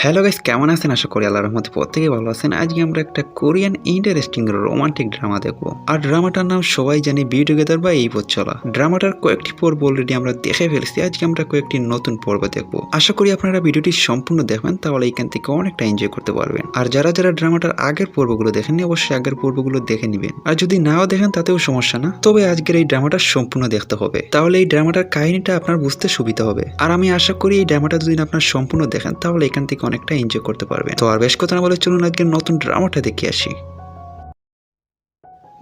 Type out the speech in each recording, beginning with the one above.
Hello guys কেমন আছেন? আশা করি আল্লাহর রহমতে প্রত্যেকে ভালো আছেন। আজকে আমরা একটা কোরিয়ান ইন্টারেস্টিং রোমান্টিক ড্রামা দেখব। আর ড্রামাটার নাম সবাই জানি বি টুগেদার বা এই চলা। ড্রামাটার কয়েকটি পর্ব অলরেডি আমরা দেখে ফেলেছি। আজকে আমরা কয়েকটি নতুন পর্ব দেখব। আশা করি আপনারা ভিডিওটি সম্পূর্ণ দেখবেন, তাহলে এখান থেকে অনেকটা এনজয় করতে পারবেন। আর যারা যারা ড্রামাটার আগের পর্বগুলো দেখেননি, অবশ্যই আগের পর্বগুলো দেখে নেবেন। আর যদি নাও দেখেন, তাতেও সমস্যা না। তবে আজকের এই ড্রামাটা সম্পূর্ণ দেখতে হবে। তাহলে এই ড্রামাটার কাহিনীটা আপনার বুঝতে সুবিধা হবে। আর আমি আশা করি এই ড্রামাটা যদি আপনার সম্পূর্ণ দেখেন, তাহলে এখান থেকে অনেকটা এনজয় করতে পারবেন। তো আর বেশ কথা না বলে চলুন আজকে নতুন ড্রামাটা দেখে আসি।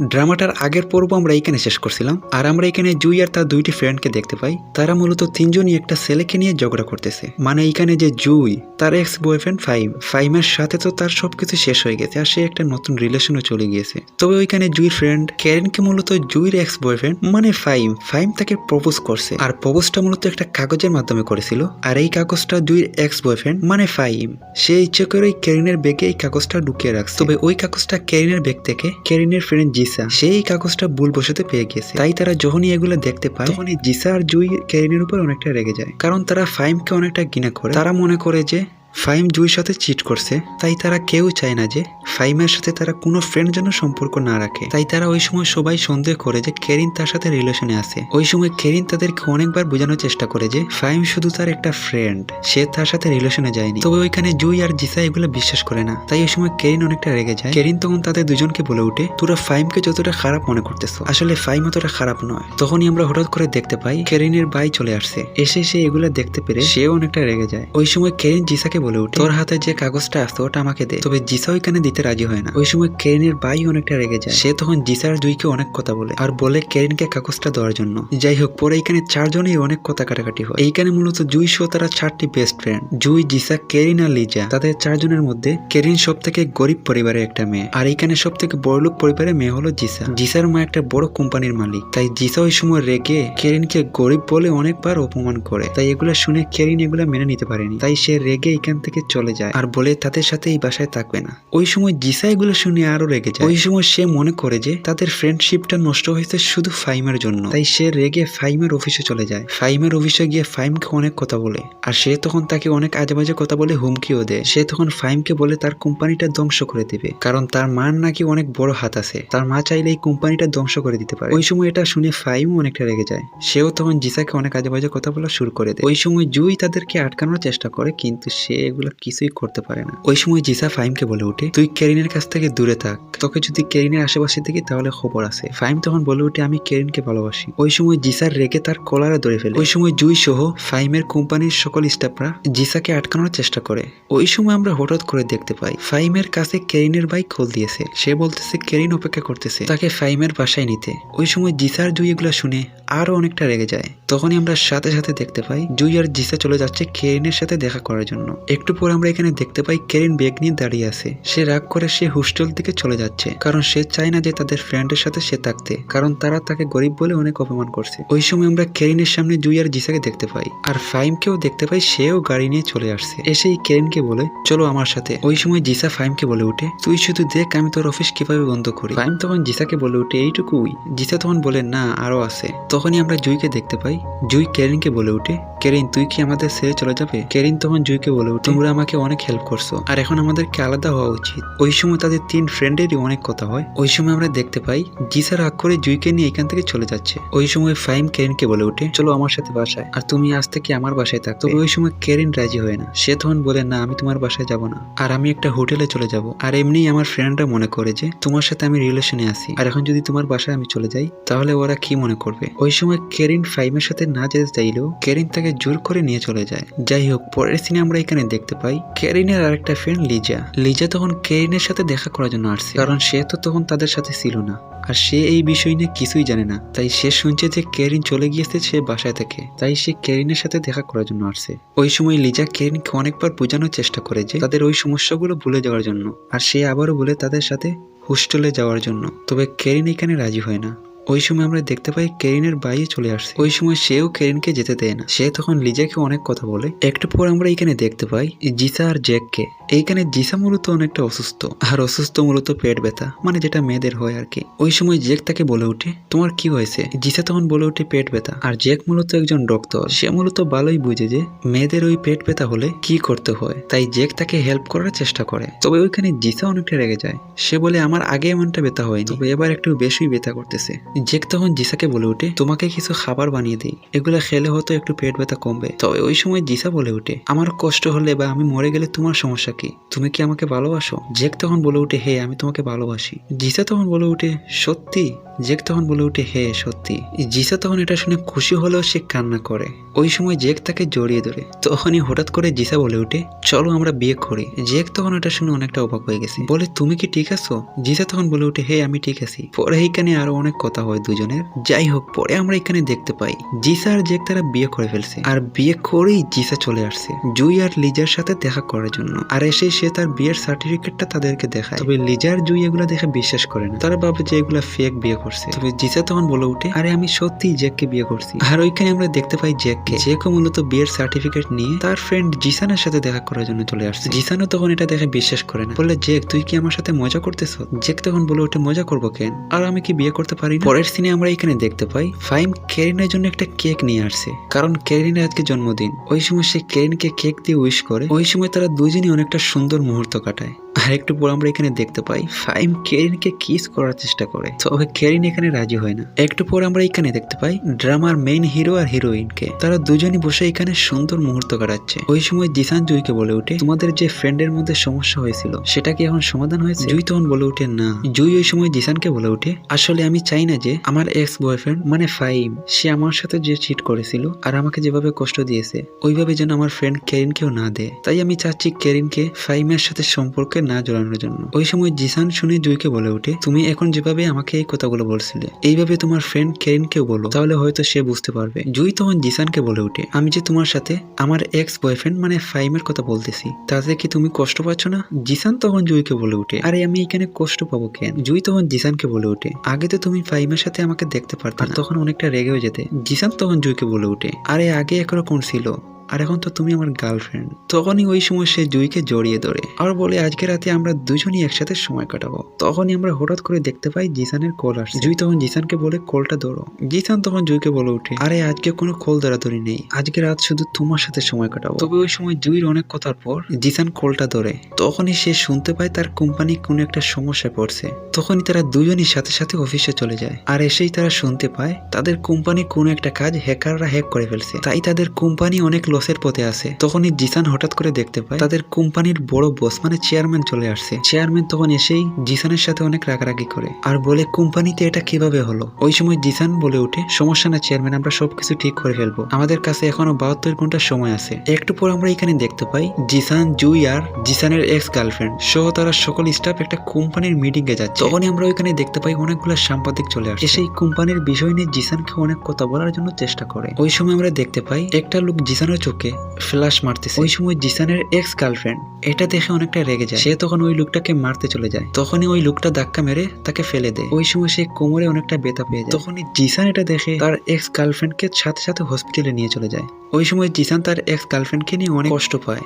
ড্রামাটার আগের পর্ব আমরা এখানে শেষ করছিলাম, আর আমরা এখানে জুই আর তার দুইটি ফ্রেন্ডকে দেখতে পাই। তারা মূলত তিনজনই একটা ছেলেকে নিয়ে ঝগড়া করতেছে। মানে এখানে যে জুই, তার এক্স বয়ফ্রেন্ড ফাইভ ফাইমের সাথে তো তার সবকিছু শেষ হয়ে গেছে, আর সে একটা নতুন রিলেশনও চলে গিয়েছে। তবে ওইখানে জুই ফ্রেন্ড ক্যারেনকে মূলত জুইর এক্স বয়ফ্রেন্ড মানে ফাইম। ফাইম তাকে প্রপোজ করছে, আর প্রপোজটা মূলত একটা কাগজের মাধ্যমে করেছিল। আর এই কাগজটা জুইর এক্স বয়ফ্রেন্ড মানে ফাইম। সে ইচ্ছে করে ক্যারিনের ব্যাগে এই কাগজটা ঢুকিয়ে রাখছে। তবে ওই কাগজটা ক্যারিনের ব্যাগ থেকে ক্যারিনের ফ্রেন্ড জিসা। সেই কাগজটা ভুল বসাতে পেয়ে গেছে। তাই তারা যখনই এগুলো দেখতে পায়, তখনই জিসা আর জুই ক্যারিনের উপর অনেকটা রেগে যায়। কারণ তারা ফাইমকে অনেকটা ঘৃণা করে। তারা মনে করে যে ফাইম জুইর সাথে চিট করছে, তাই তারা কেউ চায় না যে ফাইমের সাথে তারা কোনো ফ্রেন্ড যেন সম্পর্ক না রাখে। তাই তারা ওই সময় সবাই সন্দেহ করে যে কেরিন তার সাথে রিলেশনে আছে। ওই সময় কেরিন তাদেরকে অনেকবার বোঝানোর চেষ্টা করে যে ফাইম শুধু তার একটা ফ্রেন্ড সে তার সাথে রিলেশনে যায়নি। তবে ওইখানে জুই আর জিসা এগুলো বিশ্বাস করে না। তাই ওই সময় কেরিন অনেকটা রেগে যায়। কেরিন তখন তাদের দুজনকে বলে উঠে তোরা ফাইমকে যতটা খারাপ মনে করতেছো, আসলে ফাইম অতটা খারাপ নয়। তখনই আমরা হঠাৎ করে দেখতে পাই কেরিনের ভাই চলে আসছে। এসে সে এগুলো দেখতে পেরে সেও অনেকটা রেগে যায়। ওই সময় কেরিন জিসাকে বলে উঠে, তোর হাতে যে কাগজটা আছে, ওটা আমাকে দে। তবে জিসা ওইখানে দিতে রাজি হয় না। ওই সময় কেরিনের ভাই অনেকটা রেগে যায়। সে তখন জিসার জুইকে অনেক কথা বলে আর বলে কেরিনকে কাগজটা দেওয়ার জন্য। যাই হোক, পরে এখানে চারজনেই অনেক কথা কাটাকাটি হয়। এইখানে মূলত জুই সহ তারা চারটি best friend Jui, Jisa, carrying আর লিজা। তাদের চারজনের মধ্যে কেরিন সব থেকে গরিব পরিবারের একটা মেয়ে আর এইখানে সব থেকে বড়লোক পরিবারের মেয়ে হলো জিসা। জিসার মা একটা বড় কোম্পানির মালিক। তাই জিসা ওই সময় রেগে কেরিনকে গরিব বলে অনেকবার অপমান করে। তাই এগুলা শুনে কেরিন এগুলা মেনে নিতে পারেনি। তাই সে রেগে এখান থেকে চলে যায় আর বলে তাদের সাথে এই বাসায় থাকবে না। ওই সময় জিসা এগুলো শুনে আরও রেগে যায়। ওই সময় সে মনে করে যে তাদের ফ্রেন্ডশিপটা নষ্ট হয়েছে শুধু ফাইমের জন্য। তাই সে রেগে ফাইমের অফিসে চলে যায়। ফাইমের অফিসে গিয়ে ফাইমকে অনেক কথা বলে। আর সে তখন তাকে অনেক আজে বাজে কথা বলে হুমকিও দেয়। সে তখন ফাইমকে বলে তার কোম্পানিটা ধ্বংস করে দিবে। কারণ তার মার নাকি অনেক বড় হাত আছে। তার মা চাইলে এই কোম্পানিটা ধ্বংস করে দিতে পারে। ওই সময় এটা শুনে ফাইমও অনেকটা রেগে যায়। সেও তখন জিসাকে অনেক আজে বাজে কথা বলা শুরু করে দেয়। ওই সময় জুই তাদেরকে আটকানোর চেষ্টা করে, কিন্তু সে এগুলো কিছুই করতে পারে না। ওই সময় জিসা ফাইমকে বলে ওঠে, তুই কেরিনের কাছ থেকে দূরে থাক। তোকে যদি কেরিনের আশেপাশে দেখি তাহলে খবর আছে। ফাইম তখন বলে ওঠে, আমি কেরিনকে ভালোবাসি। ওই সময় জিসার রেগে তার কলারে ধরে ফেলে। ওই সময় জুই সহ ফাইমের কোম্পানির সকল স্টাফরা জিসাকে আটকানোর চেষ্টা করে। ওই সময় আমরা হঠাৎ করে দেখতে পাই ফাইমের কাছে কেরিনের বাইক খোল দিয়েছে। সে বলতেছে, কেরিন অপেক্ষা করতেছে, তাকে ফাইমের বাসায় নিতে। ওই সময় জিসার জুই এগুলো শুনে আরও অনেকটা রেগে যায়। তখনই আমরা সাথে সাথে দেখতে পাই, জুই আর জিসা চলে যাচ্ছে কেরিনের সাথে দেখা করার জন্য। একটু পর আমরা এখানে দেখতে পাই কেরিন ব্যাগ নিয়ে দাঁড়িয়ে আছে। সে রাগ করে সে হোস্টেল থেকে চলে যাচ্ছে, কারণ সে চায় না যে তাদের ফ্রেন্ডের সাথে সে থাকতে, কারণ তারা তাকে গরিব বলে অনেক অপমান করছে। ওই সময় আমরা কেরিনের সামনে জুই আর জিসাকে দেখতে পাই, আর ফাইমকেও দেখতে পাই সেও গাড়ি নিয়ে চলে আসছে। এসে এই কেরিনকে বলে, চলো আমার সাথে। ওই সময় জিসা ফাইমকে বলে উঠে তুই শুধু দেখ আমি তোর অফিস কীভাবে বন্ধ করি। ফাইম তখন জিসাকে বলে উঠে এইটুকুই। জিসা তখন বলে, না, আরও আছে। তখনই আমরা জুইকে দেখতে পাই, জুই কেরিনকে বলে উঠে কেরিন, তুই কি আমাদের ছেড়ে চলে যাবে? কেরিন তখন জুইকে বলে তোমরা আমাকে অনেক হেল্প করছ। আর এখন আমাদেরকে আলাদা হওয়া উচিত। ওই সময় তাদের তিন ফ্রেন্ডেরই অনেক কথা হয়। ওই সময় আমরা দেখতে পাই জিসা রাগ করে জুইকে নিয়ে এখান থেকে চলে যাচ্ছে। ওই সময় ফাইম কেরিনকে বলে উঠে চলো আমার সাথে বাসায়। আর তুমি আজ থেকে আমার বাসায় থাক তবে ওই সময় কেরিন রাজি হয় না। সে তখন বলে, না, আমি তোমার বাসায় যাব না। আর আমি একটা হোটেলে চলে যাব। আর এমনি আমার ফ্রেন্ডরা মনে করে যে, তোমার সাথে আমি রিলেশনে আছি। আর এখন যদি তোমার বাসায় আমি চলে যাই, তাহলে ওরা কি মনে করবে? ওই সময় কেরিন ফাইমের সাথে না যেতে চাইলেও, কেরিন তাকে জোর করে নিয়ে চলে যায়। যাই হোক, পরের সিনে আমরা এখানে দেখতে পাই কেরিনের আরেকটা ফ্রেন্ড লিজা। লিজা তখন কেরিনের সাথে দেখা করার জন্য আসছে, কারণ সে তো তখন তাদের সাথে ছিল না। আর সে এই বিষয় নিয়ে কিছুই জানে না। তাই সে শুনছে যে কেরিন চলে গিয়েছে সে বাসায় থেকে। তাই সে কেরিনের সাথে দেখা করার জন্য আসছে। ওই সময় লিজা কেরিনকে অনেকবার বোঝানোর চেষ্টা করে যে তাদের ওই সমস্যাগুলো ভুলে যাওয়ার জন্য। আর সে আবারও বলে তাদের সাথে হোস্টেলে যাওয়ার জন্য। তবে কেরিন এখানে রাজি হয় না। ওই সময় আমরা দেখতে পাই কেরিনের বাইরে চলে আসছে। ওই সময় সেও কেরিনকে যেতে দেয় না। সে তখন লিজাকে অনেক কথা বলে। একটু পর আমরা এখানে দেখতে পাই জিসা আর জ্যাককে। এইখানে জিসা মূলত অনেকটা অসুস্থ, আর অসুস্থ মূলত পেট ব্যথা মানে যেটা মেয়েদের হয় আর কি। ওই সময় জেক তাকে বলে ওঠে, তোমার কি হয়েছে? জিসা তখন বলে ওঠে, পেট ব্যথা। আর জেক মূলত একজন ডক্টর, সে মূলত ভালোই বুঝে যে মেয়েদের ওই পেট ব্যথা হলে কি করতে হয়, তাই জেক তাকে হেল্প করার চেষ্টা করে। তবে ওইখানে জিসা অনেকটা রেগে যায়। সে বলে, আমার আগে এমনটা ব্যথা হয়নি, তবে এবার একটু বেশি ব্যথা করতেছে। জেক তখন জিসাকে বলে ওঠে, তোমাকে কিছু খাবার বানিয়ে দিই, এগুলো খেলে হয়তো একটু পেট ব্যথা কমবে। তবে ওই সময় জিসা বলে ওঠে, আমার কষ্ট হলে বা আমি মরে গেলে তোমার সমস্যা কি? তুমি কি আমাকে ভালোবাসো? জেক তখন বলে উঠে, হে, আমি তোমাকে ভালোবাসি। জিসা তখন বলে উঠে, সত্যি? জেক তখন বলে উঠে, হে, সত্যি। জিসা তখন এটা শুনে খুশি হলেও সে কান্না করে। ওই সময় জেক তাকে জড়িয়ে ধরে। তখনই হঠাৎ করে জিসা বলে উঠে, চলো আমরা বিয়ে করি। জেক তখন এটা শুনে অনেকটা অবাক হয়ে গেছে। বলে, তুমি কি ঠিক আছো? জিসা তখন বলে উঠে, হে, আমি ঠিক আছি। পরে এইখানে আরও অনেক কথা হয় দুজনের। যাই হোক, পরে আমরা এখানে দেখতে পাই, জিসা আর জেক তারা বিয়ে করে ফেলছে। আর বিয়ে করেই জিসা চলে আসছে, জুই আর লিজার সাথে দেখা করার জন্য। আর এসে সে তার বিয়ের সার্টিফিকেটটা তাদেরকে দেখায়। তবে লিজার জুই এগুলো দেখে বিশ্বাস করে না। তারা ভাবে যে এগুলা ফেক বিয়ে করছে। তবে জিসা তখন বলে উঠে আরে আমি সত্যি জ্যাককে বিয়ে করছি। আর ওইখানে আমরা দেখতে পাই জ্যাককে। জ্যাকও মূলত বিয়ের সার্টিফিকেট নিয়ে তার ফ্রেন্ড জিসানের সাথে দেখা করার জন্য চলে আসছে। জিসানও তখন এটা দেখে বিশ্বাস করে না। বললে জেক তুই কি আমার সাথে মজা করতেছো? জেক তখন বলে ওঠে, মজা করব কেন? আর আমি কি বিয়ে করতে পারি পরের সিনে আমরা এখানে দেখতে পাই, ফাইম কেরিনের জন্য একটা কেক নিয়ে আসছে। কারণ কেরিনের আজকে জন্মদিন। ওই সময় সে কেরিনকে কেক দিয়ে উইশ করে। ওই সময় তারা দুজনই অনেকটা সুন্দর মুহূর্ত কাটায়। আর একটু পর আমরা এখানে দেখতে পাই, ফাইম কেরিনকে কিস করার চেষ্টা করে। তবে কেরিন এখানে রাজি হয় না। একটু পর আমরা এখানে দেখতে পাই ড্রামার মেইন হিরো আর হিরোইনকে তারা দুজনই বসে এখানে সুন্দর মুহূর্ত কাটাচ্ছে। ওই সময় জিসান জুইকে বলে ওঠে, তোমাদের যে ফ্রেন্ডের মধ্যে সমস্যা হয়েছিল, সেটা কি এখন সমাধান হয়েছে? জুই তখন বলে ওঠে, না। জুই ওই সময় জিসানকে বলে ওঠে, আসলে আমি চাই না যে আমার এক্স বয়ফ্রেন্ড মানে ফাইম সে আমার সাথে যে চিট করেছিল আর আমাকে যেভাবে কষ্ট দিয়েছে, ওইভাবে যেন আমার ফ্রেন্ড কেরিনকেও না দেয়। তাই আমি চাচ্ছি কেরিনকে ফাইমের সাথে সম্পর্কে না জড়ানোর জন্য। ওই সময় জিসান শুনে জুইকে বলে ওঠে, তুমি এখন যেভাবে আমাকে এই কথাগুলো বলছিলে। এইভাবে তোমার ফ্রেন্ড কেরিনকেও বলো, তাহলে হয়তো সে বুঝতে পারবে। জুই তখন জিসানকে বলে ওঠে, আমি যে তোমার সাথে আমার এক্স বয়ফ্রেন্ড মানে ফাইমের কথা বলতেছি, তাতে কি তুমি কষ্ট পাচ্ছ না? জিসান তখন জুইকে বলে ওঠে, আরে, আমি এখানে কষ্ট পাবো কেন? জুই তখন জিসানকে বলে ওঠে, আগে তো তুমি ফাইমের সাথে আমাকে দেখতে পারতে তখন অনেকটা রেগেও যেতে, জিসান তখন জুইকে বলে ওঠে, আরে, আগে একরকম ছিল? আর এখন তো তুমি আমার গার্লফ্রেন্ড তখনই ওই সময় সে জুইকে জড়িয়ে ধরে আর বলে, আজকে রাতে আমরা দুজনই একসাথে সময় কাটাবো। তখনই আমরা হঠাৎ করে দেখতে পাই জিসানের কল আসছে। জুই তখন জিসানকে বলে, কলটা ধরো। জিসান তখন জুইকে বলে ওঠে, আরে, আজকে কোনো কল ধরাধরি নেই। আজকে রাত শুধু তোমার সাথে সময় কাটাবো। তবে ওই সময় জুইর অনেক কথার পর জিসান কলটা ধরে। তখনই সে শুনতে পায় তার কোম্পানি কোনো একটা সমস্যায় পড়ছে। তখনই তারা দুজনই সাথে সাথে অফিসে চলে যায়। আর এসেই তারা শুনতে পায়, তাদের কোম্পানি কোনো একটা কাজ হ্যাকাররা হ্যাক করে ফেলছে। তাই তাদের কোম্পানি অনেক লসের পথে আছে। তখনই জিসান হঠাৎ করে দেখতে পায়, তাদের কোম্পানির বড় বস মানে চেয়ারম্যান চলে আসছে। চেয়ারম্যান তখন এসেই জিসানের সাথে অনেক রাগারাগি করে আর বলে, কোম্পানিতে এটা কীভাবে হলো? ওই সময় জিসান বলে উঠে সমস্যা না চেয়ারম্যান, আমরা সবকিছু ঠিক করে ফেলব। আমাদের কাছে এখনও বাহাত্তর ঘণ্টা সময় আছে। একটু পর আমরা এখানে দেখতে পাই জিসান, জুই আর জিসানের এক্স গার্লফ্রেন্ড সহ তারা সকল স্টাফ একটা কোম্পানির মিটিং এ যাচ্ছে। তখনই আমরা ওইখানে দেখতে পাই অনেকগুলো সাংবাদিক চলে আসে সেই কোম্পানির বিষয় নিয়ে জিসানকে অনেক কথা বলার জন্য চেষ্টা করে। ওই সময় আমরা দেখতে পাই একটা লোক জিসানের চোখে ফ্ল্যাশ মারতেছে। ওই সময় জিসানের এক্স গার্লফ্রেন্ড এটা দেখে অনেকটা রেগে যায়। সে তখন ওই লোকটাকে মারতে চলে যায়। তখনই ওই লোকটা ধাক্কা মেরে তাকে ফেলে দেয়। ওই সময় সে কোমরে অনেকটা ব্যথা পেয়ে যায়। তখনই জিসান এটা দেখে তার এক্স গার্লফ্রেন্ডকে সাথে সাথে হসপিটালে নিয়ে চলে যায়। ওই সময় জিসান তার এক্স গার্লফ্রেন্ডকে নিয়ে অনেক কষ্ট পায়।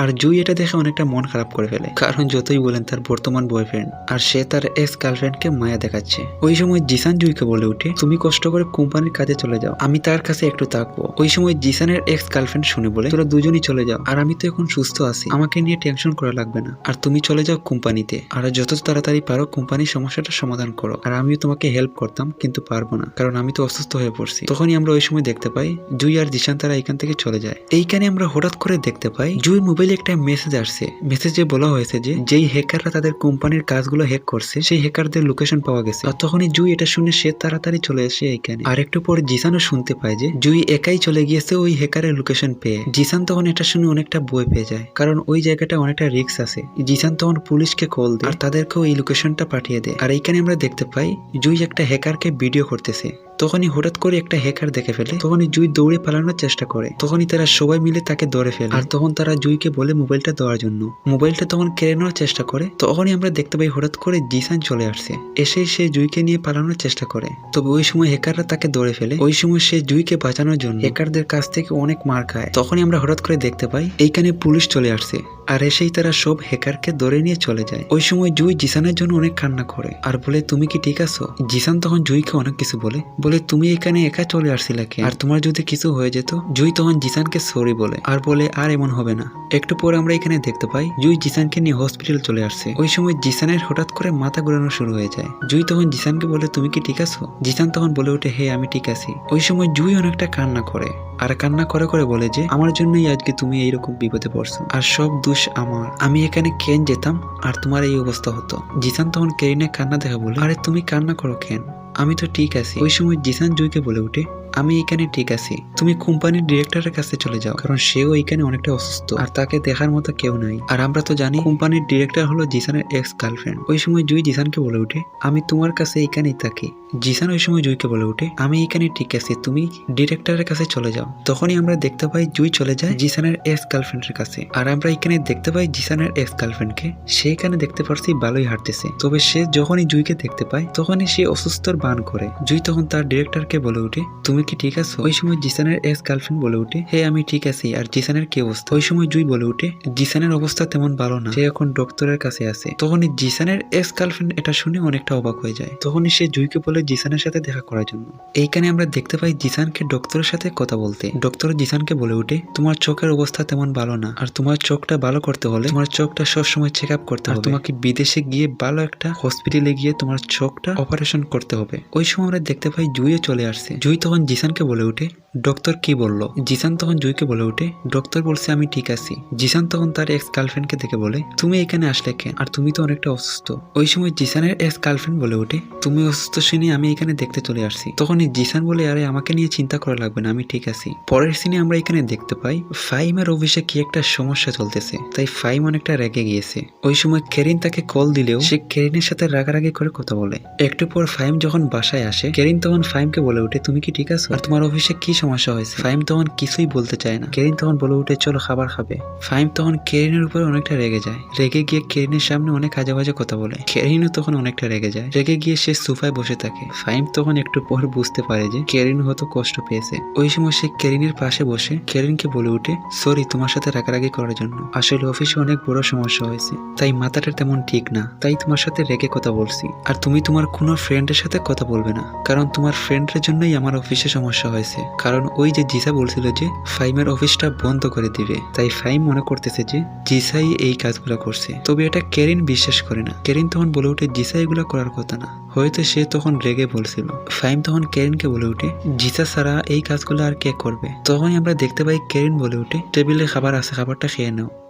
আর জুই এটা দেখে অনেকটা মন খারাপ করে ফেলে। কারণ যতই বলেন তার বর্তমান বয়ফ্রেন্ড আর সে তার এক্স গার্লফ্রেন্ডকে মায়া দেখাচ্ছে। ওই সময় জিসান জুইকে বলে উঠে, তুমি কষ্ট করে কোম্পানির কাজে চলে যাও, আমি তার কাছে একটু থাকব ওই সময় জিসানের এক্স গার্লফ্রেন্ড শুনে বলে, তোরা দুজনই চলে যাও, আর আমি তো এখন সুস্থ আছি, আমাকে নিয়ে টেনশন করা লাগবে না। আর তুমি চলে যাও কোম্পানিতে, আর যত তাড়াতাড়ি পারো কোম্পানির সমস্যাটা সমাধান করো, আর আমিও তোমাকে হেল্প করতাম, কিন্তু পারব না, কারণ আমি তো অসুস্থ হয়ে পড়ছি। তখনই আমরা ওই সময় দেখতে পাই, জুই আর জিসান তারা এখান থেকে চলে যায়। এইখানে আমরা হঠাৎ করে দেখতে পাই, জুই মোবাইলে একটা মেসেজ আসছে। মেসেজে বলা হয়েছে যে, যেই হ্যাকাররা তাদের কোম্পানির কাজগুলো হ্যাক করছে, সেই হ্যাকারদের লোকেশন পাওয়া গেছে। আর তখনই জুই এটা শুনে সে তাড়াতাড়ি চলে আসে এখানে। আর একটু পর জিসানও শুনতে পায় যে, জুই একাই চলে গিয়েছে ওই হ্যাকারের লোকেশন পেয়ে। জিসান তখন এটা শুনে অনেকটা বই পেয়ে যায়, কারণ ওই জায়গাটা অনেকটা রিস্ক আছে। জিসান তখন পুলিশকে কল দেয়, আর তাদেরকেও এই লোকেশনটা পাঠিয়ে দেয়। আর এইখানে আমরা দেখতে পাই, জুই একটা হ্যাকারকে ভিডিও করতেছে। তখনই হঠাৎ করে একটা হ্যাকার দেখে ফেলে। তখনই জুই দৌড়ে পালানোর চেষ্টা করে। তখনই তারা সবাই মিলে তাকে ধরে ফেলে। আর তখন তারা জুইকে বলে মোবাইলটা দেওয়ার জন্য। মোবাইলটা তখন কেড়ে নেওয়ার চেষ্টা করে। তখনই আমরা দেখতে পাই হঠাৎ করে জিসান চলে আসছে। এসে সে জুইকে নিয়ে পালানোর চেষ্টা করে। তবে ওই সময় হ্যাকাররা তাকে ধরে ফেলে। ওই সময় সে জুইকে বাঁচানোর জন্য হ্যাকারদের কাছ থেকে অনেক মার খায়। তখনই আমরা হঠাৎ করে দেখতে পাই, এইখানে পুলিশ চলে আসছে। আর এসেই তারা সব হ্যাকারকে ধরে নিয়ে চলে যায়। ওই সময় জুই জিসানের জন্য অনেক কান্না করে আর বলে, তুমি কি ঠিক আছো? জিসান তখন জুইকে অনেক কিছু বলে। বলে, তুমি এখানে একা চলে আসছিলে আর তোমার যদি কিছু হয়ে যেত? জুই তখন জিসানকে সরি বলে আর বলে, আর এমন হবে না। একটু পর আমরা এখানে দেখতে পাই জুই জিসানকে নিয়ে হসপিটাল চলে আসছে। ওই সময় জিসানের হঠাৎ করে মাথা ঘোরানো শুরু হয়ে যায়। জুই তখন জিসানকে বলে, তুমি কি ঠিক আছো? জিসান তখন বলে ওঠে হে আমি ঠিক আছি। ওই সময় জুই অনেকটা কান্না করে আর কান্না করে করে বলে যে, আমার জন্যই আজকে তুমি এইরকম বিপদে পড়ছো। আর সব দোষ আমার। আমি এখানে কেন যেতাম? আর তোমার এই অবস্থা হতো। জিসান তখন কেরিনা কান্না দেখা বলে আরে তুমি কান্না করো কেন? আমি তো ঠিক আছি। ওই সময় জিসান জুইকে বলে ওঠে আমি এখানে ঠিক আছি। তুমি কোম্পানির ডিরেক্টরের কাছে চলে যাও, কারণ সেও এখানে অনেকটা অসুস্থ। আর তাকে দেখার মতো কেউ নাই। আর আমরা তো জানি কোম্পানির ডিরেক্টর হলো জিসানের এক্স গার্লফ্রেন্ড ওই সময় জুই জিসানকে বলে উঠে আমি তোমার কাছে এখানেই থাকি। জিসান ওই সময় জুইকে বলে উঠে আমি এখানে ঠিক আছি, তুমি ডিরেক্টরের কাছে চলে যাও। তখনই আমরা দেখতে পাই জুই চলে যায় জিসানের এক্স গার্লফ্রেন্ডের কাছে। আর আমরা এখানে দেখতে পাই জিসানের এক্স গার্লফ্রেন্ডকে সে এখানে দেখতে পারছি ভালোই হাঁটতেছে। তবে সে যখনই জুইকে দেখতে পায়, তখনই সে অসুস্থর বান করে। জুই তখন তার ডিরেক্টরকে বলে উঠে তুমি কি ঠিক আছো? ওই সময় জিসানের এক্স গার্লফ্রেন্ড বলে ওঠে হে আমি ঠিক আছি। আর জিসানের কি অবস্থা? ওই সময় জুই বলে ওঠে জিসানের অবস্থা তেমন ভালো না। সে এখন ডক্টরের কাছে আছে। তখনই জিসানের এক্স গার্লফ্রেন্ড এটা শুনে অনেকটা অবাক হয়ে যায়। তখনই সে জুইকে বলে জিসানের সাথে দেখা করার জন্য। এইখানে আমরা দেখতে পাই জিসানকে ডক্টরের সাথে কথা বলতে। ডক্টর জিসানকে বলে উঠে তোমার চোখের অবস্থা তেমন ভালো না। আর তোমার চোখটা ভালো করতে হলে তোমার চোখটা সবসময় চেক আপ করতে হবে। তোমাকে বিদেশে গিয়ে ভালো একটা হসপিটালে গিয়ে তোমার চোখটা অপারেশন করতে হবে। ওই সময় আমরা দেখতে পাই জুইয়ে চলে আসছে। জুই তখন জিসানকে বলে ওঠে ডক্টর কি বলল? জিসান তখন জুইকে বলে ওঠে, ডক্টর বলছে আমি ঠিক আছি। জিসান তখন তার এক্স গার্লফ্রেন্ডকে দেখে বলে, তুমি এখানে আসলে কেন? আর তুমি তো অনেকটা অসুস্থ। ওই সময় জিসানের এক্স গার্লফ্রেন্ড বলে ওঠে, তুমি অসুস্থ শুনে আমি এখানে দেখতে চলে আসছি। তখনই জিসান বলে, আরে, আমাকে নিয়ে চিন্তা করা লাগবে না, আমি ঠিক আছি। পরের সিনে আমরা এখানে দেখতে পাই ফাইমের অফিসে কি একটা সমস্যা চলতেছে, তাই ফাইম অনেকটা রেগে গিয়েছে। ওই সময় কেরিন তাকে কল দিলেও সে কেরিনের সাথে রাগারাগি করে কথা বলে। একটু পর ফাইম যখন বাসায় আসে, কেরিন তখন ফাইমকে বলে ওঠে, তুমি কি ঠিক আছো? আর তোমার অফিসে কি সমস্যা হয়েছে। ফাইম তখন কিছুই বলতে চায় না। কেরিন তখন বলে উঠে, চলো খাবার খাবে। ফাইম তখন কেরিনের উপরে অনেকটা রেগে যায়। রেগে গিয়ে কেরিনের সামনে অনেক আজে কথা বলে। কেরিনও তখন অনেকটা রেগে যায়। রেগে গিয়ে সে সোফায় বসে থাকে। ফাইম তখন একটু পর বুঝতে পারে যে কেরিন হয়তো কষ্ট পেয়েছে। ওই সময় সে কেরিনের পাশে বসে কেরিনকে বলে উঠে, সরি, তোমার সাথে রাগারাগি করার জন্য। আসলে অফিসে অনেক বড় সমস্যা হয়েছে। তাই মাথাটা তেমন ঠিক না। তাই তোমার সাথে রেগে কথা বলছি। আর তুমি তোমার কোনো ফ্রেন্ডের সাথে কথা বলবে না। কারণ তোমার ফ্রেন্ডের জন্যই আমার অফিসে সমস্যা হয়েছে। কারণ ওই যে জিসা বলছিল যে ফাইমের অফিসটা বন্ধ করে দিবে, তাই ফাইম মনে করতেছে যে জিসাই এই কাজগুলো করছে। তবে এটা কেরিন বিশ্বাস করে না। কেরিন তখন বলে উঠে জিসা এগুলো করার কথা না। হয়তো সে তখন রেগে বলছিল। ফাইম তখন কেরিনকে বলে উঠে জিসা ছাড়া এই কাজগুলো আর কে করবে? তখনই আমরা দেখতে পাই কেরিন বলে উঠে টেবিলে খাবার আছে, খাবারটা খেয়ে নাও।